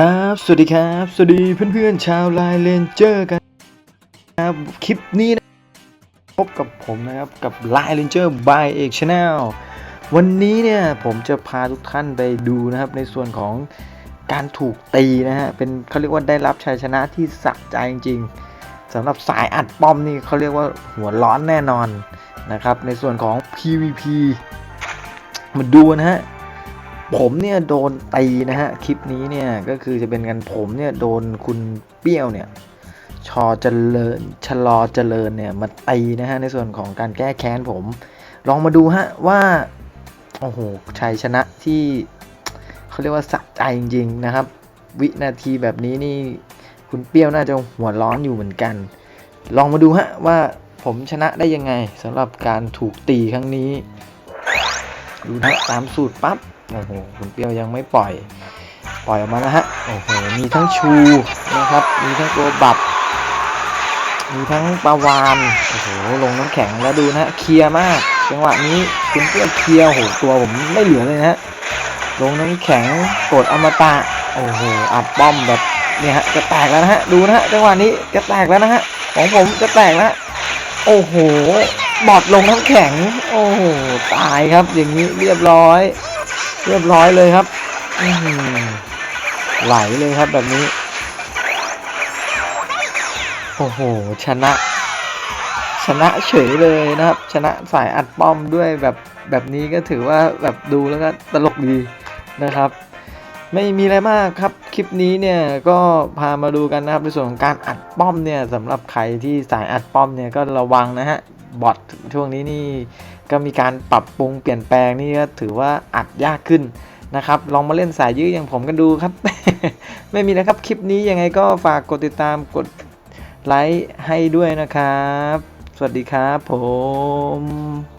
ครับ สวัสดีครับ สวัสดีเพื่อนๆ ชาวไลน์เลนเจอร์กันครับ คลิปนี้นะพบกับผมนะครับ กับไลน์เลนเจอร์ by เอกชาแนลวันนี้เนี่ย ผมจะพาทุกท่านไปดูนะครับ ในส่วนของการถูกตีนะฮะ เป็นเขาเรียกว่าได้รับชัยชนะที่สะใจจริงๆสำหรับสายอัดป้อมนี่เขาเรียกว่าหัวร้อนแน่นอนนะครับ ในส่วนของ PVP มาดูนะฮะ ผมเนี่ยโดนตีนะฮะคลิปนี้เนี่ยก็คือจะเป็นกันผมเนี่ยโดนคุณเปี้ยวเนี่ยชอเจริญชะลอเจริญเนี่ยมาตีนะฮะในส่วนของการแก้แค้นผม ลองมาดูฮะว่าโอ้โหชัยชนะที่เขาเรียกว่าสะใจจริงๆนะครับ วินาทีแบบนี้นี่คุณเปี้ยวน่าจะหัวร้อนอยู่เหมือนกัน ลองมาดูฮะว่าผมชนะได้ยังไงสำหรับการถูกตีครั้งนี้ ดูนะตามสูตรปั๊บโอ้โหคุณเปรี้ยวยังไม่ปล่อย ปล่อยออกมาแล้วฮะโอ้โหมีทั้งชูนะครับ มีทั้งตัวบับ มีทั้งปลาวานโอ้โหลงน้ำแข็งแล้วดูนะฮะเคลียร์มาก จังหวะนี้คุณเปรี้ยวเคลียร์โอ้โหตัวผมไม่เหลือเลยนะลงน้ำแข็งกดอมตะโอ้โหอัดป้อมแบบเนี่ยฮะจะแตกแล้วนะฮะดูนะฮะจังหวะนี้จะแตกแล้วนะฮะของผมจะแตกแล้วโอ้โห บอดลงน้ำแข็ง โอ้โห ตายครับ อย่างนี้เรียบร้อย เรียบร้อยเลยครับไหลเลยครับแบบนี้ โอ้โห ชนะ ชนะเฉยเลยนะครับ ชนะสายอัดป้อมด้วยแบบแบบนี้ก็ถือว่าแบบดูแล้วก็ตลกดีนะครับ ไม่มีอะไรมากครับ คลิปนี้เนี่ยก็พามาดูกันนะครับในส่วนของการอัดป้อมเนี่ยสำหรับใครที่สายอัดป้อมเนี่ยก็ระวังนะฮะ บอทช่วงนี้นี่ก็มีการปรับปรุงเปลี่ยนแปลงนี่ก็ถือว่าอัดยากขึ้นนะครับ ลองมาเล่นสายยื้ออย่างผมกันดูครับ ไม่มีนะครับ คลิปนี้ยังไงก็ฝากกดติดตามกดไลค์ให้ด้วยนะครับ สวัสดีครับผม